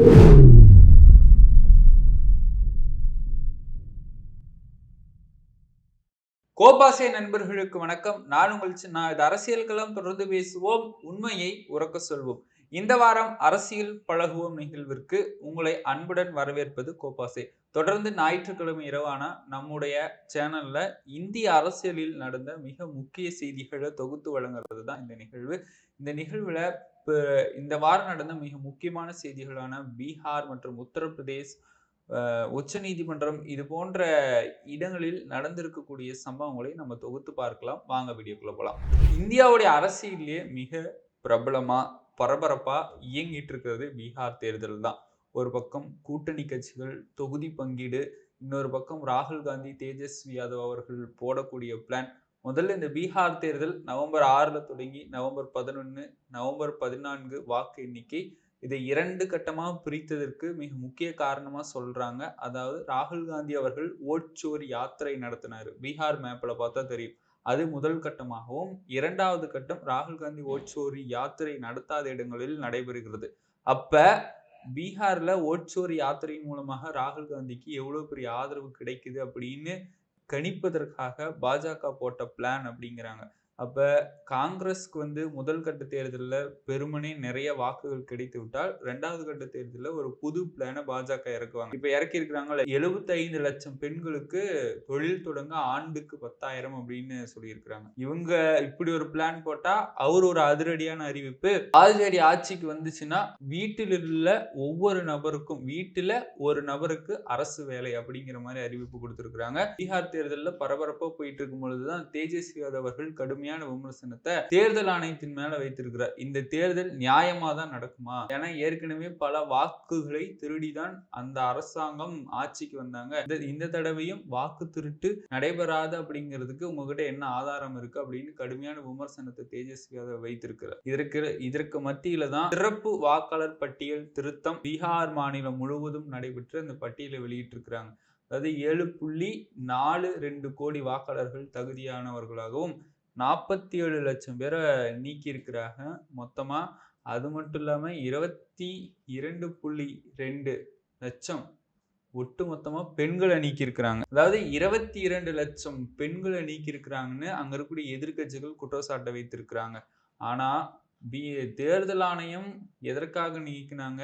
கோபாசே நண்பர்களுக்கு வணக்கம். நான் உங்கள் நான் இது அரசியல் களம் தொடர்ந்து பேசுவோம். உண்மையை உறக்க சொல்வோம். இந்த வாரம் அரசியல் பழகுவோம் நிகழ்விற்கு உங்களை அன்புடன் வரவேற்பது கோபாசே. தொடர்ந்து ஞாயிற்றுக்கிழமை இரவான நம்முடைய சேனல்ல இந்திய அரசியலில் நடந்த மிக முக்கிய செய்திகளை தொகுத்து வழங்குறது தான் இந்த நிகழ்வு. இந்த நிகழ்வுல இந்த வாரம் நடந்த மிக முக்கியமான செய்திகளான பீகார் மற்றும் உத்தரப்பிரதேஷ் உச்ச நீதிமன்றம் இது போன்ற இடங்களில் நடந்திருக்கக்கூடிய சம்பவங்களை நம்ம தொகுத்து பார்க்கலாம். வாங்க வீடியோக்குள்ள போகலாம் இந்தியாவுடைய அரசியலே மிக பிரபலமா பரபரப்பா இயங்கிட்டு இருக்கிறது பீகார் தேர்தல் தான். ஒரு பக்கம் கூட்டணி கட்சிகள் தொகுதி பங்கீடு இன்னொரு பக்கம் ராகுல் காந்தி தேஜஸ்வி யாதவ் அவர்கள் போடக்கூடிய பிளான் முதல்ல இந்த பீகார் தேர்தல் நவம்பர் ஆறில் தொடங்கி நவம்பர் பதினொன்று நவம்பர் பதினான்கு வாக்கு எண்ணிக்கை இதை இரண்டு கட்டமாக பிரித்ததற்கு மிக முக்கிய காரணமாக சொல்கிறாங்க அதாவது ராகுல் காந்தி அவர்கள் ஓட்சோர் யாத்திரை நடத்தினார். பீகார் மேப்பில் பார்த்தா தெரியும். அது முதல் கட்டமாகவும் இரண்டாவது கட்டம் ராகுல் காந்தி ஓட்சோரி யாத்திரை நடத்தாத இடங்களில் நடைபெறுகிறது. அப்ப பீகார்ல ஓட்சோரி யாத்திரையின் மூலமாக ராகுல் காந்திக்கு எவ்வளவு பெரிய ஆதரவு கிடைக்குது அப்படின்னு கணிப்பதற்காக பாஜக போட்ட பிளான் அப்படிங்கிறாங்க. அப்போ காங்கிரஸ்க்கு வந்து முதல் கட்ட தேர்தலில் பெருமனே நிறைய வாக்குகள் கிடைத்து விட்டால் ரெண்டாவது கட்ட தேர்தலில் ஒரு புது பிளானை பாஜக இறக்குவாங்க. இப்போ இறக்கி எழுபத்தைந்து லட்சம் பெண்களுக்கு தொழில் தொடங்க ஆண்டுக்கு பத்தாயிரம் அப்படின்னு சொல்லியிருக்கிறாங்க. இவங்க இப்படி ஒரு பிளான் போட்டால் அவர் ஒரு அதிரடியான அறிவிப்பு. ஆல்ரெடி ஆட்சிக்கு வந்துச்சுன்னா வீட்டில் உள்ள ஒவ்வொரு நபருக்கும் வீட்டில் ஒரு நபருக்கு அரசு வேலை அப்படிங்கிற மாதிரி அறிவிப்பு கொடுத்துருக்குறாங்க. பீகார் தேர்தலில் பரபரப்பாக போயிட்டு இருக்கும் பொழுதுதான் தேஜஸ்வி யாதவர்கள் கடுமையாக கடுமையான விமர்சனத்தை தேர்தல் ஆணையத்தின் மேல வைத்திருக்கிறார். இந்த தேர்தல் நியாயமா தான் நடக்குமா? ஏன்னா ஏற்கனவே பல வாக்குகளை திருடிதான் அந்த அரசாங்கம் ஆட்சிக்கு வந்தாங்க. இந்த- தடவையும் வாக்கு திருட்டு நடைபெறாது அப்படிங்கிறதுக்கு உங்ககிட்ட என்ன ஆதாரம் இருக்கு அப்படின்னு கடுமையான விமர்சனத்தை தேஜஸ்வி யாதவ் வைத்திருக்கிறார். இதற்கு இதற்கு மத்தியில தான் சிறப்பு வாக்காளர் பட்டியல் திருத்தம் பீகார் மாநிலம் முழுவதும் நடைபெற்று அந்த பட்டியலை வெளியிட்டிருக்கிறாங்க. அதாவது ஏழு புள்ளி நாலு ரெண்டு கோடி வாக்காளர்கள் தகுதியானவர்களாகவும் நாற்பத்தி ஏழு லட்சம் பேரை நீக்கியிருக்கிறாங்க. மொத்தமாக அது மட்டும் இல்லாமல் இருபத்தி இரண்டு புள்ளி ரெண்டு லட்சம் ஒட்டு மொத்தமாக பெண்களை நீக்கியிருக்கிறாங்க. அதாவது இருபத்தி இரண்டு லட்சம் பெண்களை நீக்கியிருக்கிறாங்கன்னு அங்கே இருக்கக்கூடிய எதிர்க்கட்சிகள் குற்றச்சாட்டை வைத்திருக்கிறாங்க. ஆனால் பி தேர்தல் ஆணையம் எதற்காக நீக்கினாங்க?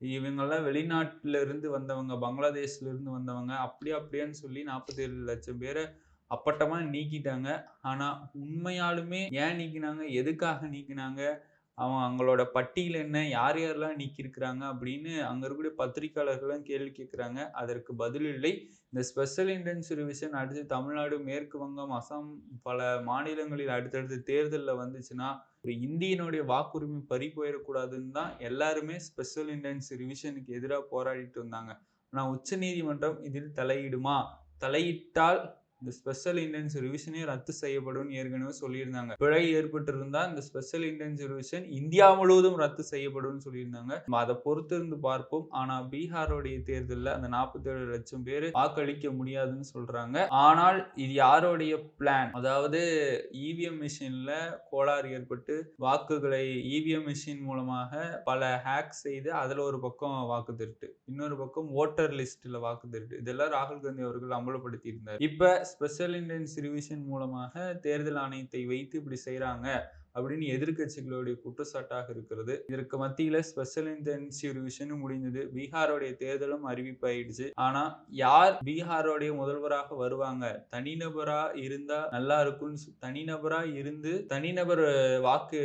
இவங்கெல்லாம் வெளிநாட்டில இருந்து வந்தவங்க பங்களாதேஷ்ல இருந்து வந்தவங்க அப்படி அப்படியான்னு சொல்லி நாற்பத்தி ஏழு லட்சம் பேரை அப்பட்டமாக நீக்கிட்டாங்க. ஆனால் உண்மையாலுமே ஏன் நீக்கினாங்க? எதுக்காக நீக்கினாங்க? அவன் அவங்களோட பட்டியல் என்ன? யார் யாரெல்லாம் நீக்கியிருக்கிறாங்க? அப்படின்னு அங்கே இருக்கக்கூடிய பத்திரிகையாளர்கள்லாம் கேள்வி கேட்குறாங்க. அதற்கு பதில் இல்லை. இந்த ஸ்பெஷல் இன்டென்ஸ் ரிவிஷன் அடுத்து தமிழ்நாடு மேற்கு வங்கம் அசாம் பல மாநிலங்களில் அடுத்தடுத்து தேர்தலில் வந்துச்சுன்னா ஒரு இந்தியனுடைய வாக்குரிமை பறி போயிடக்கூடாதுன்னு தான் எல்லாருமே ஸ்பெஷல் இன்டென்ஸ் ரிவிஷனுக்கு எதிராக போராடிட்டு வந்தாங்க ஆனால் உச்சநீதிமன்றம் இதில் தலையிடுமா? தலையிட்டால் இந்த ஸ்பெஷல் இன்டென்சிவ் ரிவிஷனே ரத்து செய்யப்படும் ஏற்கனவே சொல்லியிருந்தாங்க. பிழை ஏற்பட்டிருந்தா இந்த ஸ்பெஷல் இன்டென்சிவ் ரிவிஷன் இந்தியா முழுவதும் ரத்து செய்யப்படும் சொல்லியிருந்தாங்க. நம்ம அதை பொறுத்து இருந்து பார்ப்போம். ஆனா பீகாரோடைய தேர்தலில் அந்த நாற்பத்தேழு லட்சம் பேர் வாக்களிக்க முடியாதுன்னு சொல்றாங்க. ஆனால் இது யாருடைய பிளான் அதாவது இவிஎம் மிஷின்ல கோளாறு ஏற்பட்டு வாக்குகளை இவிஎம் மிஷின் மூலமாக பல ஹேக் செய்து அதுல ஒரு பக்கம் வாக்கு திருட்டு இன்னொரு பக்கம் ஓட்டர் லிஸ்ட்ல வாக்கு திருட்டு. இதெல்லாம் ராகுல் காந்தி அவர்கள் அமலப்படுத்தி இருந்தார் இப்ப ஸ்பெஷல் இன்டென்ஸ் ரிவிஷன் மூலமாக தேர்தல் ஆணையத்தை வைத்து இப்படி செய்றாங்க. அப்படின்னு எதிர்க்கட்சிகளுடைய குற்றச்சாட்டாக இருக்கிறது. இதற்கு மத்தியில ஸ்பெஷல் இன்டென்சிவ் ரிவிஷனும் முடிந்தது. பீகாரோடைய தேர்தலும் அறிவிப்பாயிடுச்சு. ஆனா யார் பீகாரோடைய முதல்வராக வருவாங்க? தனிநபரா இருந்தா நல்லா இருக்கும்னு தனிநபரா இருந்து தனிநபர் வாக்கு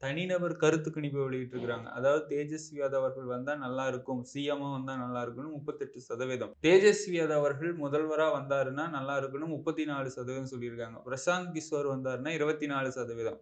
தனிநபர் கருத்து கணிப்பு வெளியிட்டு இருக்கிறாங்க அதாவது தேஜஸ்வி யாதவ் அவர்கள் வந்தா நல்லா இருக்கும். சிஎம்ஓ வந்தா நல்லா இருக்கும்னு முப்பத்தெட்டு சதவீதம். தேஜஸ்வி யாதவ் அவர்கள் முதல்வரா வந்தாருன்னா நல்லா இருக்கும்னு முப்பத்தி நாலு சதவீதம் சொல்லியிருக்காங்க. பிரசாந்த் கிஷோர் வந்தாருன்னா இருபத்தி நாலு சதவீதம்.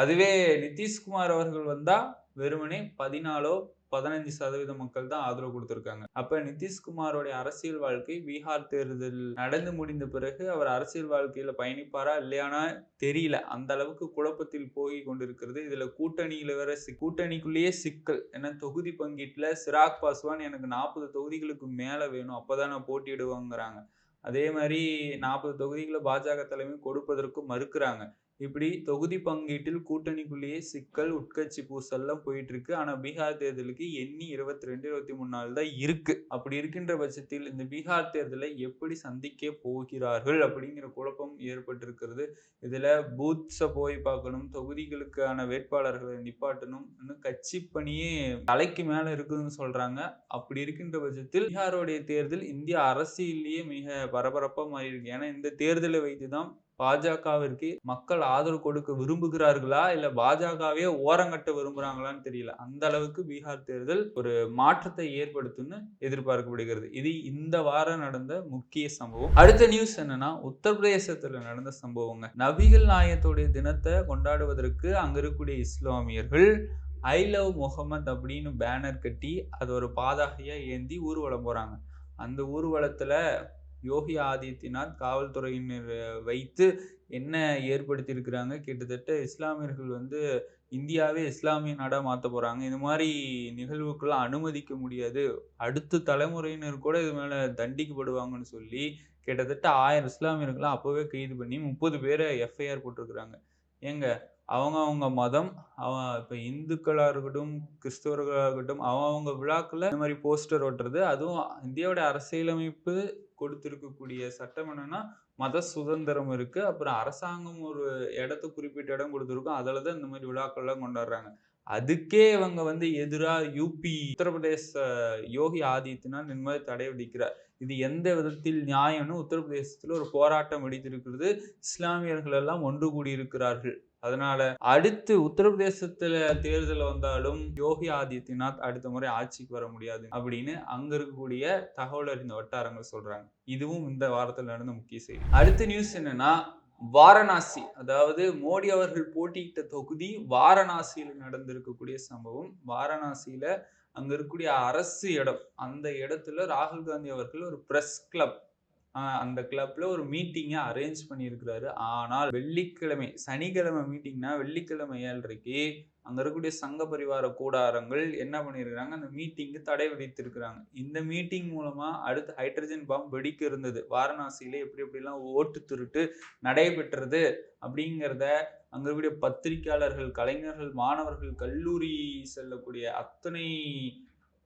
அதுவே நிதிஷ்குமார் அவர்கள் வந்தா வெறுமனே பதினாலோ பதினஞ்சு சதவீத மக்கள் தான் ஆதரவு கொடுத்துருக்காங்க. அப்ப நிதிஷ்குமாரோடைய அரசியல் வாழ்க்கை பீகார் தேர்தல் நடந்து முடிந்த பிறகு அவர் அரசியல் வாழ்க்கையில பயணிப்பாரா இல்லையானா தெரியல. அந்த அளவுக்கு குழப்பத்தில் போய் கொண்டிருக்கிறது. இதுல கூட்டணியில வேற கூட்டணிக்குள்ளேயே சிக்கல். ஏன்னா தொகுதி பங்கீட்டுல சிராக் பாஸ்வான் எனக்கு நாற்பது தொகுதிகளுக்கு மேல வேணும். அப்பதான் நான் போட்டியிடுவாங்கிறாங்க. அதே மாதிரி நாற்பது தொகுதிகளை பாஜக தலைமை கொடுப்பதற்கு மறுக்கிறாங்க. இப்படி தொகுதி பங்கீட்டில் கூட்டணிக்குள்ளேயே சிக்கல் உட்கட்சி பூசல்லாம் போயிட்டு இருக்கு ஆனா பீகார் தேர்தலுக்கு எண்ணி இருபத்தி ரெண்டு இருபத்தி மூணு நாள் தான் இருக்கு. அப்படி இருக்கின்ற பட்சத்தில் இந்த பீகார் தேர்தலை எப்படி சந்திக்க போகிறார்கள் அப்படிங்கிற குழப்பம் ஏற்பட்டிருக்கிறது. இதுல பூத்ஸை போய் பார்க்கணும் தொகுதிகளுக்கான வேட்பாளர்களை நிப்பாட்டணும் இன்னும் கட்சி பணியே தலைக்கு மேல இருக்குதுன்னு சொல்றாங்க. அப்படி இருக்கின்ற பட்சத்தில் பீகாருடைய தேர்தல் இந்திய அரசியலேயே மிக பரபரப்பா மாறி இருக்கு ஏன்னா இந்த தேர்தலை வைத்துதான் பாஜகவிற்கு மக்கள் ஆதரவு கொடுக்க விரும்புகிறார்களா? இல்ல பாஜகவே ஓரங்கட்ட விரும்புறாங்களான்னு தெரியல. அந்த அளவுக்கு பீகார் தேர்தல் ஒரு மாற்றத்தை ஏற்படுத்தும்னு எதிர்பார்க்கப்படுகிறது. இது இந்த வாரம் நடந்த முக்கிய சம்பவம். அடுத்த நியூஸ் என்னன்னா உத்தரப்பிரதேசத்துல நடந்த சம்பவங்க. நபிகள் நாயத்துடைய தினத்தை கொண்டாடுவதற்கு அங்க இருக்கக்கூடிய இஸ்லாமியர்கள் ஐ லவ் முகமது அப்படின்னு பேனர் கட்டி அது ஒரு பாதகையா ஏந்தி ஊர்வலம் போறாங்க. அந்த ஊர்வலத்துல யோகி ஆதித்யநாத் காவல்துறையினர் வைத்து என்ன ஏற்படுத்தியிருக்கிறாங்க? கிட்டத்தட்ட இஸ்லாமியர்கள் வந்து இந்தியாவே இஸ்லாமிய நாடாக மாற்ற போகிறாங்க இது மாதிரி நிகழ்வுக்கெல்லாம் அனுமதிக்க முடியாது. அடுத்த தலைமுறையினர் கூட இது மேலே தண்டிக்கப்படுவாங்கன்னு சொல்லி கிட்டத்தட்ட ஆயிரம் இஸ்லாமியர்களாம் அப்போவே கைது பண்ணி முப்பது பேரை எஃப்ஐஆர் போட்டிருக்கிறாங்க. ஏங்க அவங்க அவங்க மதம் அவன் இப்போ இந்துக்களாக இருக்கட்டும் கிறிஸ்தவர்களாக இருக்கட்டும் அவங்க அவங்க விழாக்களில் இந்த மாதிரி போஸ்டர் ஒட்டுறது அதுவும் இந்தியாவோட அரசியலமைப்பு கொடுத்துருக்கக்கூடிய சட்டம் என்னன்னா மத சுதந்திரம் இருக்கு. அப்புறம் அரசாங்கம் ஒரு இடத்த குறிப்பிட்ட இடம் கொடுத்துருக்கோம். அதில் தான் இந்த மாதிரி விழாக்கள்லாம் கொண்டாடுறாங்க. அதுக்கே இவங்க வந்து எதிராக யூபி உத்தரப்பிரதேச யோகி ஆதித்யநாத் இந்த மாதிரி தடை விதிக்கிறார். இது எந்த விதத்தில் நியாயம்னு உத்தரப்பிரதேசத்தில் ஒரு போராட்டம் வெடித்திருக்கிறது. இஸ்லாமியர்கள் எல்லாம் ஒன்று கூடியிருக்கிறார்கள். அதனால அடுத்து உத்தரப்பிரதேசத்துல தேர்தல் வந்தாலும் யோகி ஆதித்யநாத் அடுத்த முறை ஆட்சிக்கு வர முடியாது அப்படின்னு அங்க இருக்கக்கூடிய தகவல் அறிந்த வட்டாரங்கள் சொல்றாங்க. இதுவும் இந்த வாரத்தில் நடந்த முக்கிய செய்தி. அடுத்த நியூஸ் என்னன்னா வாரணாசி அதாவது மோடி அவர்கள் போட்டியிட்ட தொகுதி வாரணாசியில் நடந்திருக்கக்கூடிய சம்பவம். வாரணாசியில அங்க இருக்கக்கூடிய அரசு இடம் அந்த இடத்துல ராகுல் காந்தி அவர்கள் ஒரு பிரஸ் கிளப் அந்த கிளப்ல ஒரு மீட்டிங்கை அரேஞ்ச் பண்ணியிருக்கிறாரு. ஆனால் வெள்ளிக்கிழமை சனிக்கிழமை மீட்டிங்னா வெள்ளிக்கிழமை ஏழரைக்கு அங்க இருக்கக்கூடிய சங்க பரிவார கூடாரங்கள் என்ன பண்ணியிருக்கிறாங்க? அந்த மீட்டிங்கு தடை விதித்திருக்கிறாங்க. இந்த மீட்டிங் மூலமா அடுத்து ஹைட்ரஜன் பாம்பு வெடிக்க இருந்தது. வாரணாசியில எப்படி எப்படிலாம் ஓட்டு திருட்டு நடைபெற்றது அப்படிங்கிறத அங்க இருக்கக்கூடிய பத்திரிகையாளர்கள் கலைஞர்கள் மாணவர்கள் கல்லூரி செல்லக்கூடிய அத்தனை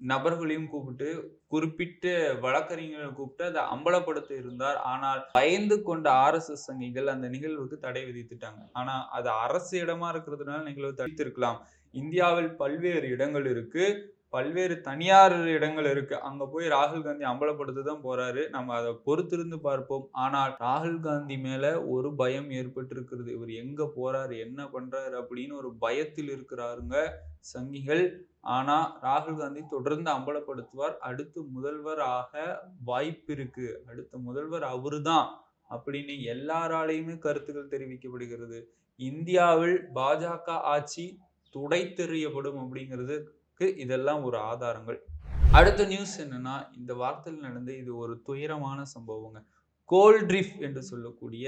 நபர்களையும் கூப்பிட்டு குறிப்பிட்ட வழக்கறிஞர்களை கூப்பிட்டு அதை அம்பலப்படுத்த இருந்தார். ஆனால் பயந்து கொண்ட ஆர்எஸ்எஸ் சங்கிகள் அந்த நிகழ்வுக்கு தடை விதித்துட்டாங்க. ஆனால் அது அரசு இடமா இருக்கிறதுனால நிகழ்வு தடுத்திருக்கலாம். இந்தியாவில் பல்வேறு இடங்கள் இருக்கு. பல்வேறு தனியார் இடங்கள் இருக்கு. அங்க போய் ராகுல் காந்தி அம்பலப்படுத்த தான் போறாரு. நம்ம அதை பொறுத்திருந்து பார்ப்போம். ஆனால் ராகுல் காந்தி மேல ஒரு பயம் ஏற்பட்டிருக்கிறது. இவர் எங்க போறாரு? என்ன பண்றாரு? அப்படின்னு ஒரு பயத்தில் இருக்கிறாருங்க சங்கிகள். ஆனா ராகுல் காந்தி தொடர்ந்து அம்பலப்படுத்துவார். அடுத்து முதல்வர் ஆக வாய்ப்பு இருக்கு. அடுத்த முதல்வர் அவருதான் அப்படின்னு எல்லாராலையுமே கருத்துக்கள் தெரிவிக்கப்படுகிறது. இந்தியாவில் பாஜக ஆட்சி துடைத்தெறியப்படும் அப்படிங்கிறதுக்கு இதெல்லாம் ஒரு ஆதாரங்கள். அடுத்த நியூஸ் என்னன்னா இந்த வார்த்தையில் நடந்த இது ஒரு துயரமான சம்பவங்க. கோல்ட்ரிஃப் என்று சொல்லக்கூடிய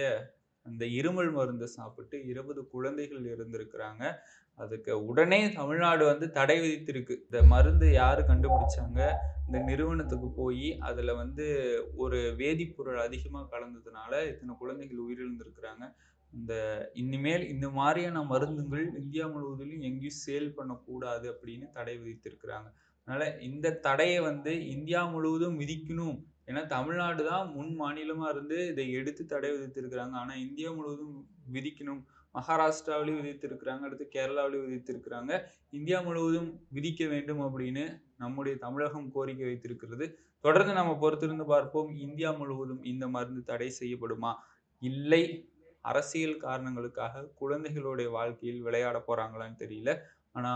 அந்த இருமல் மருந்து சாப்பிட்டு இருபது குழந்தைகள் இருந்திருக்கிறாங்க. அதுக்கு உடனே தமிழ்நாடு வந்து தடை விதித்திருக்கு. இந்த மருந்து யார் கண்டுபிடிச்சாங்க? இந்த நிறுவனத்துக்கு போய் அதில் வந்து ஒரு வேதிப்பொருள் அதிகமாக கலந்ததுனால இத்தனை குழந்தைகள் உயிரிழந்திருக்கிறாங்க. இந்த இனிமேல் இந்த மாதிரியான மருந்துகள் இந்தியா முழுவதிலும் எங்கேயும் சேல் பண்ணக்கூடாது அப்படின்னு தடை விதித்திருக்கிறாங்க. அதனால இந்த தடையை வந்து இந்தியா முழுவதும் விதிக்கணும். ஏன்னா தமிழ்நாடு தான் முன் மாநிலமாக இருந்து இதை எடுத்து தடை விதித்திருக்கிறாங்க. ஆனால் இந்தியா முழுவதும் விதிக்கணும். மகாராஷ்டிராவிலையும் விதித்திருக்கிறாங்க. அடுத்து கேரளாவிலையும் விதித்திருக்கிறாங்க. இந்தியா முழுவதும் விதிக்க வேண்டும் அப்படின்னு நம்முடைய தமிழகம் கோரிக்கை வைத்திருக்கிறது. தொடர்ந்து நம்ம பொறுத்திருந்து பார்ப்போம். இந்தியா முழுவதும் இந்த மருந்து தடை செய்யப்படுமா? இல்லை. அரசியல் காரணங்களுக்காக குழந்தைகளுடைய வாழ்க்கையில் விளையாட போறாங்களான்னு தெரியல. ஆனா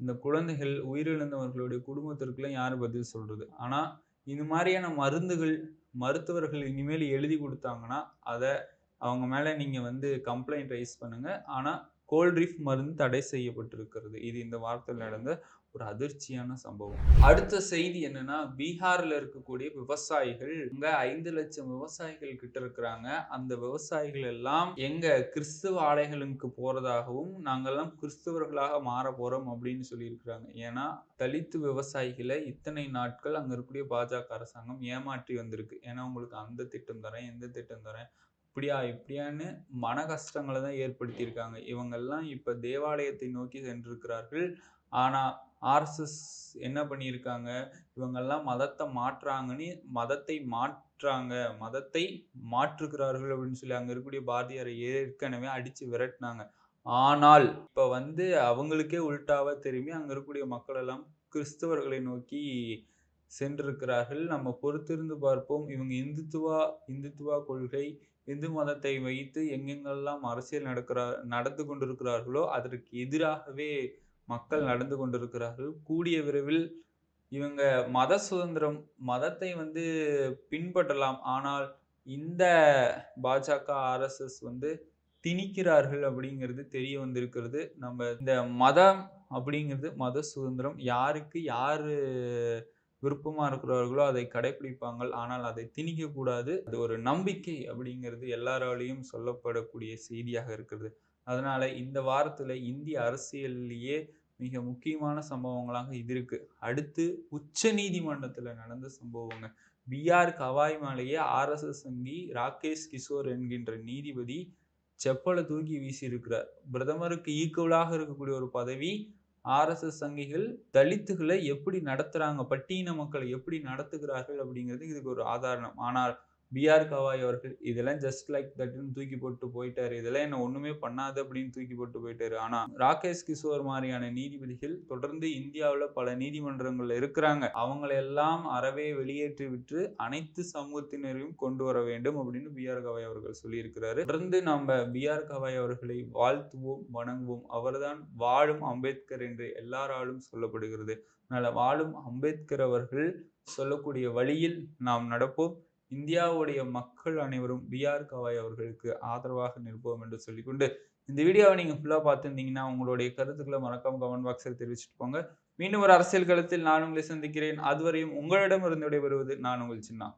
இந்த குழந்தைகள் உயிரிழந்தவர்களுடைய குடும்பத்திற்குலாம் யார் பதில் சொல்றது? ஆனா இது மாதிரியான மருந்துகள் மருத்துவர்கள் இனிமேல் எழுதி கொடுத்தாங்கன்னா அதை அவங்க மேலே நீங்கள் வந்து கம்ப்ளைண்ட் ரைஸ் பண்ணுங்க. ஆனால் கோல்ட்ரிஃப் மருந்து தடை செய்யப்பட்டிருக்கிறது. இது இந்த வாரத்தில் நடந்த ஒரு அதிர்ச்சியான சம்பவம். அடுத்த செய்தி என்னன்னா பீகார்ல இருக்கக்கூடிய விவசாயிகள் இங்க ஐந்து லட்சம் விவசாயிகள் கிட்ட இருக்கிறாங்க. அந்த விவசாயிகள் எல்லாம் எங்க கிறிஸ்துவ ஆலைகளுக்கு போறதாகவும் நாங்கெல்லாம் கிறிஸ்தவர்களாக மாற போறோம் அப்படின்னு சொல்லியிருக்கிறாங்க. ஏன்னா தலித்து விவசாயிகளை இத்தனை நாட்கள் அங்க இருக்கக்கூடிய பாஜக அரசாங்கம் ஏமாற்றி வந்திருக்கு. ஏன்னா உங்களுக்கு அந்த திட்டம் தரேன் எந்த திட்டம் தரேன் இப்படியா இப்படியான்னு மன கஷ்டங்களை தான் ஏற்படுத்தியிருக்காங்க. இவங்கெல்லாம் இப்போ தேவாலயத்தை நோக்கி சென்றிருக்கிறார்கள். ஆனால் ஆர்எஸ்எஸ் என்ன பண்ணியிருக்காங்க? இவங்கெல்லாம் மதத்தை மாற்றுறாங்கன்னு மதத்தை மாற்றாங்க மதத்தை மாற்றுகிறார்கள் அப்படின்னு சொல்லி அங்கே இருக்கக்கூடிய பாரதியாரை ஏற்கனவே அடித்து விரட்டினாங்க. ஆனால் இப்போ வந்து அவங்களுக்கே உள்டாவாக திரும்பி அங்கே இருக்கக்கூடிய மக்கள் எல்லாம் கிறிஸ்தவர்களை நோக்கி சென்றிருக்கிறார்கள். நம்ம பொறுத்திருந்து பார்ப்போம். இவங்க இந்துத்துவா இந்துத்துவா கொள்கை இந்து மதத்தை வைத்து எங்கெங்கெல்லாம் அரசியல் நடக்கிறா நடந்து கொண்டிருக்கிறார்களோ அதற்கு எதிராகவே மக்கள் நடந்து கொண்டிருக்கிறார்கள். கூடிய விரைவில் இவங்க மத சுதந்திரம் மதத்தை வந்து பின்பற்றலாம். ஆனால் இந்த பாஜக ஆர்எஸ்எஸ் வந்து திணிக்கிறார்கள் அப்படிங்கிறது தெரிய வந்திருக்கிறது. நம்ம இந்த மதம் அப்படிங்கிறது மத சுதந்திரம். யாருக்கு யாரு விருப்பமா இருக்கிறார்களோ அதை கடைபிடிப்பாங்கள் ஆனால் அதை திணிக்க கூடாது. அது ஒரு நம்பிக்கை அப்படிங்கிறது எல்லாராலையும் சொல்லப்படக்கூடிய செய்தியாக இருக்கிறது. அதனால இந்த வாரத்துல இந்திய அரசியல்லையே மிக முக்கியமான சம்பவங்களாக இது இருக்கு. அடுத்து உச்ச நீதிமன்றத்துல நடந்த சம்பவங்க. பிஆர் கவாய் மேலேயே ஆர்எஸ்எஸ் சங்கி ராகேஷ் கிஷோர் என்கின்ற நீதிபதி செப்பலை தூக்கி வீசியிருக்கிறார். பிரதமருக்கு ஈக்குவலாக இருக்கக்கூடிய ஒரு பதவி ஆர்எஸ்எஸ் சங்கிகள் தலித்துகளை எப்படி நடத்துறாங்க பட்டியல மக்களை எப்படி நடத்துகிறார்கள் அப்படிங்கிறது இதுக்கு ஒரு ஆதாரணம். ஆனால் பிஆர் கவாய் அவர்கள் இதெல்லாம் ஜஸ்ட் லைக் தட்னு தூக்கி போட்டு போயிட்டாரு. இதெல்லாம் என்ன ஒண்ணுமே பண்ணாது அப்படின்னு தூக்கி போட்டு போயிட்டாரு. ஆனா ராகேஷ் கிஷோர் மாதிரியான நீதிபதிகள் தொடர்ந்து இந்தியாவுல பல நீதிமன்றங்கள்ல இருக்கிறாங்க. அவங்களெல்லாம் அறவே வெளியேற்றி விட்டு அனைத்து சமூகத்தினரையும் கொண்டு வர வேண்டும் அப்படின்னு பிஆர் கவாய் அவர்கள் சொல்லியிருக்கிறாரு. தொடர்ந்து நம்ம பிஆர் கவாய் அவர்களை வாழ்த்துவோம் வணங்குவோம். அவர்தான் வாழும் அம்பேத்கர் என்று எல்லாராலும் சொல்லப்படுகிறது. அதனால வாழும் அம்பேத்கர் அவர்கள் சொல்லக்கூடிய வழியில் நாம் நடப்போம். இந்தியாவுடைய மக்கள் அனைவரும் பிஆர் கவாய் அவர்களுக்கு ஆதரவாக நிற்போம் என்று சொல்லிக்கொண்டு இந்த வீடியோவை நீங்கள் ஃபுல்லாக பார்த்துருந்தீங்கன்னா உங்களுடைய கருத்துக்களை மறக்காம கமெண்ட் பாக்ஸில் தெரிவிச்சுட்டு போங்க. மீண்டும் ஒரு அரசியல் களத்தில் நான் உங்களை சந்திக்கிறேன். அதுவரையும் உங்களிடம் இருந்து விடைபெறுவது நான் உங்கள் சின்னா.